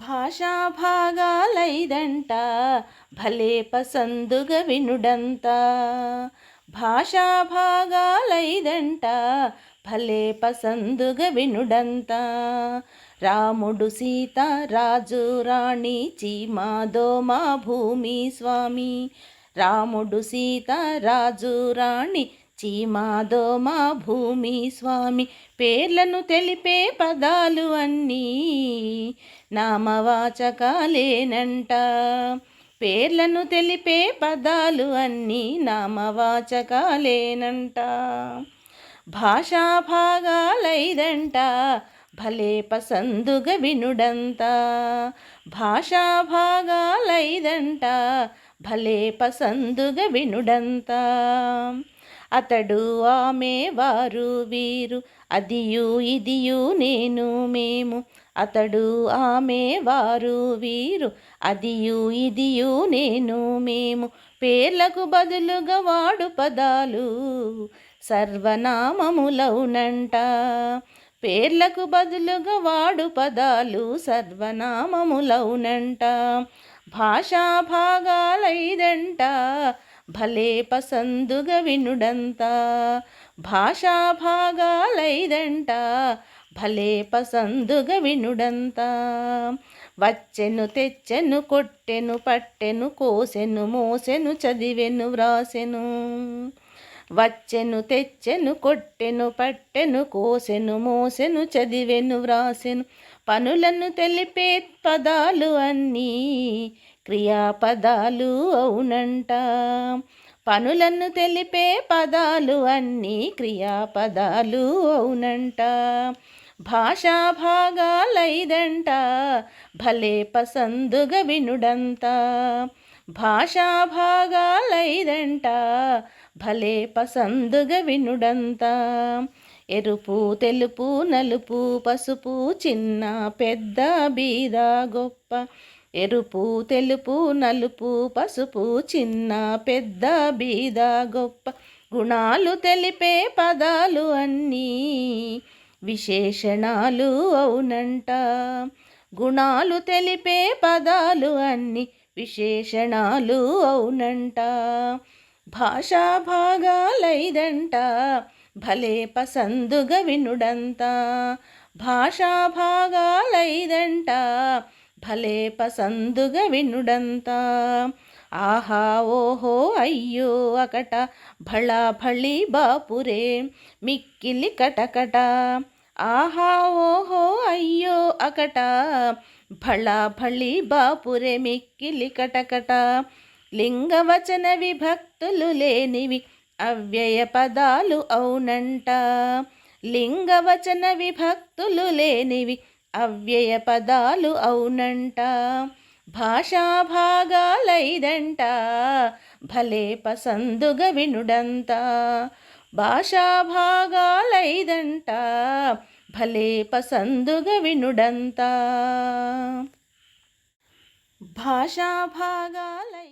భాషా భాగాలైదంట భలే పసందుగ వినుడంత. భాషా భాగాలైదంట భలే పసందుగ వినుడంత. రాముడు సీత రాజు రాణి చీమాదో మా భూమి స్వామి. రాముడు సీత రాజు రాణి చీమాదో భూమి స్వామి పేర్లను తెలిపే పదాలు అన్నీ నామవాచకాలేనంట. పేర్లను తెలిపే పదాలు అన్నీ నామవాచకాలేనంట. భాషా భాగాలైదంట భలే పసందుగ వినుడంత. భాషా భాగాలైదంట భలే పసందుగ వినుడంతా. అతడు ఆమె వారు వీరు. అదియు ఇదియు నేను మేము. అతడు ఆమె వారు వీరు. అదియు ఇదియు నేను మేము. పేర్లకు బదులుగా వాడు పదాలు సర్వనామములవునంట. పేర్లకు బదులుగా వాడు పదాలు సర్వనామములవునంట. భాషా భాగాలైదంట. భలే పసందుగ వినుడంతా. భాషా భాగాలైదంట. భలే పసందుగ వినుడంతా. వచ్చెను తెచ్చెను కొట్టెను పట్టెను కోసెను మోసెను చదివెను వ్రాసెను. వచ్చెను తెచ్చెను కొట్టెను పట్టెను కోసెను మోసెను చదివెను వ్రాసెను. పనులను తెలిపే పదాలు అన్నీ క్రియాపదాలు అవునంట. పనులను తెలిపే పదాలు అన్నీ క్రియాపదాలు అవునంట. భాషా భాగాలైదంట భలే పసందుగ వినుడంత. భాషా భాగాలైదంట భలే పసందుగ వినుడంత. ఎరుపు తెలుపు నలుపు పసుపు చిన్న పెద్ద బీద గొప్ప ఎరుపు తెలుపు నలుపు పసుపు చిన్న పెద్ద బీద గొప్ప గుణాలు తెలిపే పదాలు అన్నీ విశేషణాలు అవునంట. గుణాలు తెలిపే పదాలు అన్నీ విశేషణాలు అవునంట. భాషా భాగాలైదంట భలే పసందుగ వినుడంత. భాషా భాగాలైదంట భలే పసందుగ వినుడంతా. ఆహా ఓహో అయ్యో అకట భళా భళి బాపురే మిక్కిలి కటకట. ఆహా ఓహో అయ్యో అకట భళా భళి బాపురే మిక్కిలి కటకట. లింగవచన విభక్తులు లేనివి అవ్యయ పదాలు అవునంట. లింగవచన విభక్తులు లేనివి అవ్యయ పదాలు అవునంట. భాషా భాగాలైదంట భలే పసందుగ వినుడంత. భాషా భాగాలైదంట భలే పసందుగ వినుడంత. భాషా భాగాలై